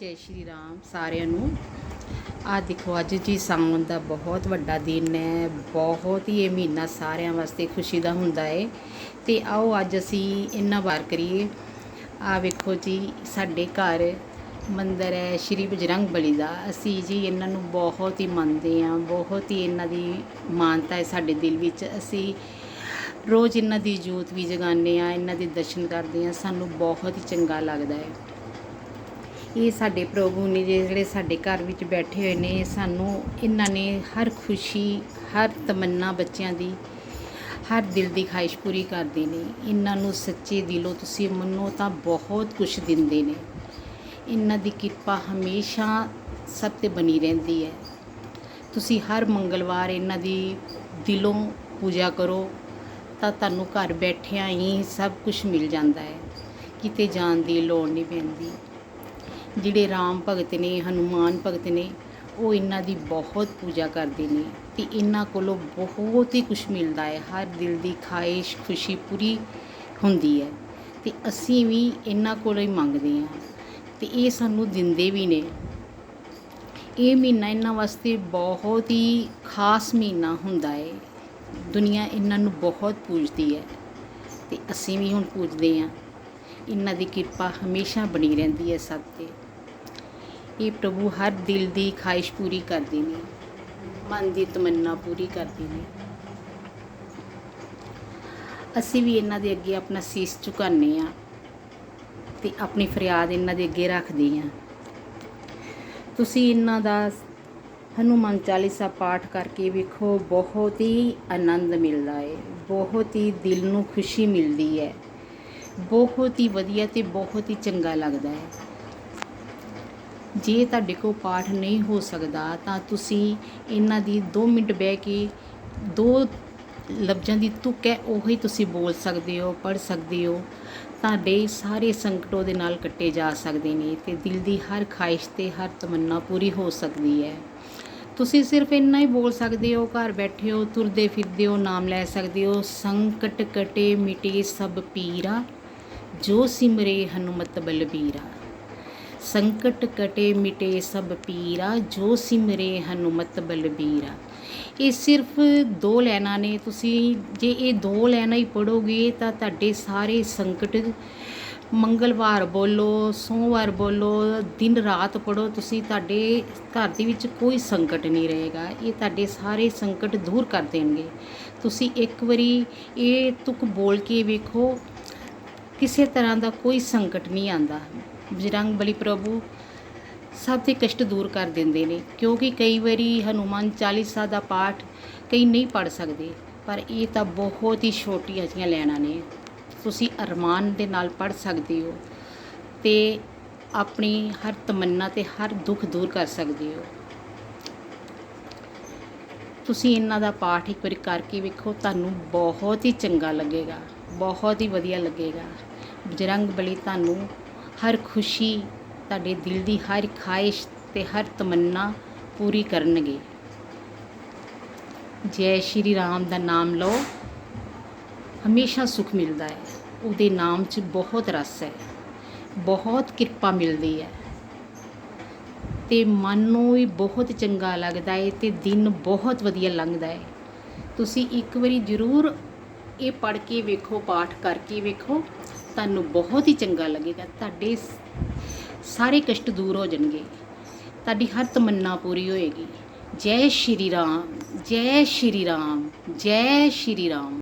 ਜੈ ਸ਼੍ਰੀ ਰਾਮ ਸਾਰਿਆਂ ਨੂੰ। ਆ ਦੇਖੋ, ਅੱਜ ਜੀ ਸਾਵਣ ਦਾ ਬਹੁਤ ਵੱਡਾ ਦਿਨ ਹੈ। ਬਹੁਤ ਹੀ ਇਹ ਮਹੀਨਾ ਸਾਰਿਆਂ ਵਾਸਤੇ ਖੁਸ਼ੀ ਦਾ ਹੁੰਦਾ ਹੈ। ਤੇ ਆਓ ਅੱਜ ਅਸੀਂ ਇਹਨਾਂ ਵਾਰ ਕਰੀਏ। ਆ ਵੇਖੋ ਜੀ, ਸਾਡੇ ਘਰ ਮੰਦਰ ਹੈ ਸ਼੍ਰੀ ਬਜਰੰਗ ਬਲੀ ਦਾ। ਅਸੀਂ ਜੀ ਇਹਨਾਂ ਨੂੰ ਬਹੁਤ ਹੀ ਮੰਨਦੇ ਹਾਂ, ਬਹੁਤ ਹੀ ਇਹਨਾਂ ਦੀ ਮਾਨਤਾ ਹੈ ਸਾਡੇ ਦਿਲ ਵਿੱਚ। ਅਸੀਂ ਰੋਜ਼ ਇਹਨਾਂ ਦੀ ਜੋਤ ਵੀ ਜਗਾਉਂਦੇ ਆ ਇਹਨਾਂ ਦੇ ਦਰਸ਼ਨ ਕਰਦੇ ਆ ਸਾਨੂੰ ਬਹੁਤ ਹੀ ਚੰਗਾ ਲੱਗਦਾ ਹੈ। ਇਹ ਸਾਡੇ ਪ੍ਰਭੂ ਨੇ ਜੇ ਜਿਹੜੇ ਸਾਡੇ ਘਰ ਵਿੱਚ ਬੈਠੇ ਹੋਏ ਨੇ, ਸਾਨੂੰ ਇਹਨਾਂ ਨੇ ਹਰ ਖੁਸ਼ੀ, ਹਰ ਤਮੰਨਾ ਬੱਚਿਆਂ ਦੀ, ਹਰ ਦਿਲ ਦੀ ਖਾਹਿਸ਼ ਪੂਰੀ ਕਰਦੇ ਨੇ। ਇਹਨਾਂ ਨੂੰ ਸੱਚੇ ਦਿਲੋਂ ਤੁਸੀਂ ਮੰਨੋ ਤਾਂ ਬਹੁਤ ਕੁਝ ਦਿੰਦੇ ਨੇ। ਇਹਨਾਂ ਦੀ ਕਿਰਪਾ ਹਮੇਸ਼ਾ ਸਭ ਤੇ ਬਣੀ ਰਹਿੰਦੀ ਹੈ। ਤੁਸੀਂ ਹਰ ਮੰਗਲਵਾਰ ਇਹਨਾਂ ਦੀ ਦਿਲੋਂ ਪੂਜਾ ਕਰੋ ਤਾਂ ਤੁਹਾਨੂੰ ਘਰ ਬੈਠਿਆਂ ਹੀ ਸਭ ਕੁਝ ਮਿਲ ਜਾਂਦਾ ਹੈ। ਕਿਤੇ ਜਾਣ ਦੀ ਲੋੜ ਨਹੀਂ ਪੈਂਦੀ। ਜਿਹੜੇ ਰਾਮ ਭਗਤ ਨੇ, ਹਨੂਮਾਨ ਭਗਤ ਨੇ, ਉਹ ਇਹਨਾਂ ਦੀ ਬਹੁਤ ਪੂਜਾ ਕਰਦੇ ਨੇ ਤੇ ਇਹਨਾਂ ਕੋਲੋਂ ਬਹੁਤ ਹੀ ਕੁਝ ਮਿਲਦਾ ਹੈ। ਹਰ ਦਿਲ ਦੀ ਖਾਹਿਸ਼, ਖੁਸ਼ੀ ਪੂਰੀ ਹੁੰਦੀ ਹੈ ਤੇ ਅਸੀਂ ਵੀ ਇਹਨਾਂ ਕੋਲੋਂ ਹੀ ਮੰਗਦੇ ਹਾਂ ਤੇ ਇਹ ਸਾਨੂੰ ਦਿੰਦੇ ਵੀ ਨੇ। ਇਹ ਮਹੀਨਾ ਇਹਨਾਂ ਵਾਸਤੇ ਬਹੁਤ ਹੀ ਖਾਸ ਮਹੀਨਾ ਹੁੰਦਾ ਹੈ। ਦੁਨੀਆ ਇਹਨਾਂ ਨੂੰ ਬਹੁਤ ਪੂਜਦੀ ਹੈ ਤੇ ਅਸੀਂ ਵੀ ਹੁਣ ਪੂਜਦੇ ਹਾਂ। ਇਹਨਾਂ ਦੀ ਕਿਰਪਾ ਹਮੇਸ਼ਾ ਬਣੀ ਰਹਿੰਦੀ ਹੈ ਸਭ ਤੇ। ਇਹ ਪ੍ਰਭੂ ਹਰ ਦਿਲ ਦੀ ਖਾਹਿਸ਼ ਪੂਰੀ ਕਰਦੇ ਨੇ, ਮਨ ਦੀ ਤਮੰਨਾ ਪੂਰੀ ਕਰਦੇ ਨੇ। ਅਸੀਂ ਵੀ ਇਹਨਾਂ ਦੇ ਅੱਗੇ ਆਪਣਾ ਸੀਸ ਝੁਕਾਉਂਦੇ ਆ ਤੇ ਆਪਣੀ ਫਰਿਆਦ ਇਹਨਾਂ ਦੇ ਅੱਗੇ ਰੱਖਦੇ ਆ ਤੁਸੀਂ ਇਹਨਾਂ ਦਾ ਹਨੂਮਾਨ ਚਾਲੀਸਾ ਪਾਠ ਕਰਕੇ ਵੇਖੋ, ਬਹੁਤ ਹੀ ਆਨੰਦ ਮਿਲਦਾ ਹੈ, ਬਹੁਤ ਹੀ ਦਿਲ ਨੂੰ ਖੁਸ਼ੀ ਮਿਲਦੀ ਹੈ, ਬਹੁਤ ਹੀ ਵਧੀਆ ਤੇ ਬਹੁਤ ਹੀ ਚੰਗਾ ਲੱਗਦਾ ਹੈ। ਜੇ ਤੁਹਾਡੇ ਕੋਲ ਪਾਠ ਨਹੀਂ ਹੋ ਸਕਦਾ ਤਾਂ ਤੁਸੀਂ ਇਹਨਾਂ ਦੀ 2 ਮਿੰਟ ਬਹਿ ਕੇ ਦੋ ਲਫ਼ਜ਼ਾਂ ਦੀ ਤੁਕ ਹੈ, ਉਹੀ ਤੁਸੀਂ ਬੋਲ ਸਕਦੇ ਹੋ, ਪੜ੍ਹ ਸਕਦੇ ਹੋ। ਤੁਹਾਡੇ ਸਾਰੇ ਸੰਕਟੋਂ ਦੇ ਨਾਲ ਕੱਟੇ ਜਾ ਸਕਦੇ ਨੇ ਤੇ ਦਿਲ ਦੀ ਹਰ ਖਾਹਿਸ਼ ਤੇ ਹਰ ਤਮੰਨਾ ਪੂਰੀ ਹੋ ਸਕਦੀ ਹੈ। ਤੁਸੀਂ ਸਿਰਫ ਇੰਨਾ ਹੀ ਬੋਲ ਸਕਦੇ ਹੋ, ਘਰ ਬੈਠੇ ਹੋ, ਤੁਰਦੇ ਫਿਰਦੇ ਹੋ, ਨਾਮ ਲੈ ਸਕਦੇ ਹੋ, ਸੰਕਟ ਕਟੇ ਮਿਟੇ ਸਭ ਪੀਰਾ, ਜੋ ਸਿਮਰੇ ਹਨੂਮਤ ਬਲਬੀਰਾ। ਸੰਕਟ ਕਟੇ ਮਿਟੇ ਸਭ ਪੀਰਾ, ਜੋ ਸਿਮਰੇ ਹਨੂਮਤ ਬਲਬੀਰਾ। ਇਹ ਸਿਰਫ ਦੋ ਲੈਣਾ ਨੇ, ਤੁਸੀਂ ਜੇ ਇਹ ਦੋ ਲੈਣਾ ਹੀ ਪੜੋਗੇ ਤਾਂ ਤੁਹਾਡੇ ਸਾਰੇ ਸੰਕਟ ਮੰਗਲਵਾਰ ਬੋਲੋ, ਸੋਮਵਾਰ ਬੋਲੋ, ਦਿਨ ਰਾਤ ਪੜੋ ਤੁਸੀਂ ਤੁਹਾਡੇ ਘਰ ਦੇ ਵਿੱਚ ਕੋਈ ਸੰਕਟ ਨਹੀਂ ਰਹੇਗਾ। ਇਹ ਤੁਹਾਡੇ ਸਾਰੇ ਸੰਕਟ ਦੂਰ ਕਰ ਦੇਣਗੇ। ਤੁਸੀਂ ਇੱਕ ਵਾਰੀ ਇਹ ਤੁਕ ਬੋਲ ਕੇ ਵੇਖੋ, ਕਿਸੇ ਤਰ੍ਹਾਂ ਦਾ ਕੋਈ ਸੰਕਟ ਨਹੀਂ ਆਂਦਾ ਬਜਰੰਗ ਬਲੀ ਪ੍ਰਭੂ ਸਭ ਦੇ ਕਸ਼ਟ ਦੂਰ ਕਰ ਦਿੰਦੇ ਨੇ, ਕਿਉਂਕਿ ਕਈ ਵਾਰੀ ਹਨੂਮਾਨ ਚਾਲੀਸਾ ਦਾ ਪਾਠ ਕਈ ਨਹੀਂ ਪੜ ਸਕਦੇ, ਪਰ ਇਹ ਤਾਂ ਬਹੁਤ ਹੀ ਛੋਟੀਆਂ ਜਿਹੀਆਂ ਲੈਣਾ ਨੇ। ਤੁਸੀਂ ਅਰਮਾਨ ਦੇ ਨਾਲ ਪੜ ਸਕਦੇ ਹੋ ਤੇ ਆਪਣੀ ਹਰ ਤਮੰਨਾ ਤੇ ਹਰ ਦੁੱਖ ਦੂਰ ਕਰ ਸਕਦੇ ਹੋ। ਤੁਸੀਂ ਇਹਨਾਂ ਦਾ ਪਾਠ ਇੱਕ ਵਾਰੀ ਕਰਕੇ ਵੇਖੋ, ਤੁਹਾਨੂੰ ਬਹੁਤ ਹੀ ਚੰਗਾ ਲੱਗੇਗਾ, ਬਹੁਤ ਹੀ ਵਧੀਆ ਲੱਗੇਗਾ। ਬਜਰੰਗ ਬਲੀ ਤੁਹਾਨੂੰ ਹਰ ਖੁਸ਼ੀ ਤੁਹਾਡੇ ਦਿਲ ਦੀ ਹਰ ਖਾਹਿਸ਼ ਤੇ ਹਰ ਤਮੰਨਾ ਪੂਰੀ ਕਰਨਗੇ। ਜੈ ਸ਼੍ਰੀ ਰਾਮ ਦਾ ਨਾਮ ਲਓ। ਹਮੇਸ਼ਾ ਸੁਖ ਮਿਲਦਾ ਹੈ। ਉਹਦੇ ਨਾਮ 'ਚ ਬਹੁਤ ਰਸ ਹੈ। ਬਹੁਤ ਕਿਰਪਾ ਮਿਲਦੀ ਹੈ। ਤੇ ਮਨ ਨੂੰ ਵੀ ਬਹੁਤ ਚੰਗਾ ਲੱਗਦਾ ਹੈ ਤੇ ਦਿਨ ਬਹੁਤ ਵਧੀਆ ਲੰਘਦਾ ਹੈ। ਤੁਸੀਂ ਇੱਕ ਵਾਰੀ ਜ਼ਰੂਰ ਇਹ ਪੜ੍ਹ ਕੇ ਵੇਖੋ, ਪਾਠ ਕਰਕੇ ਵੇਖੋ। ਤੁਹਾਨੂੰ ਬਹੁਤ ਹੀ ਚੰਗਾ ਲੱਗੇਗਾ, ਤੁਹਾਡੇ ਸਾਰੇ ਕਸ਼ਟ ਦੂਰ ਹੋ ਜਾਣਗੇ। ਤੁਹਾਡੀ ਹਰ ਤਮੰਨਾ ਪੂਰੀ ਹੋਏਗੀ। ਜੈ ਸ਼੍ਰੀ ਰਾਮ, ਜੈ ਸ਼੍ਰੀ ਰਾਮ, ਜੈ ਸ਼੍ਰੀ ਰਾਮ।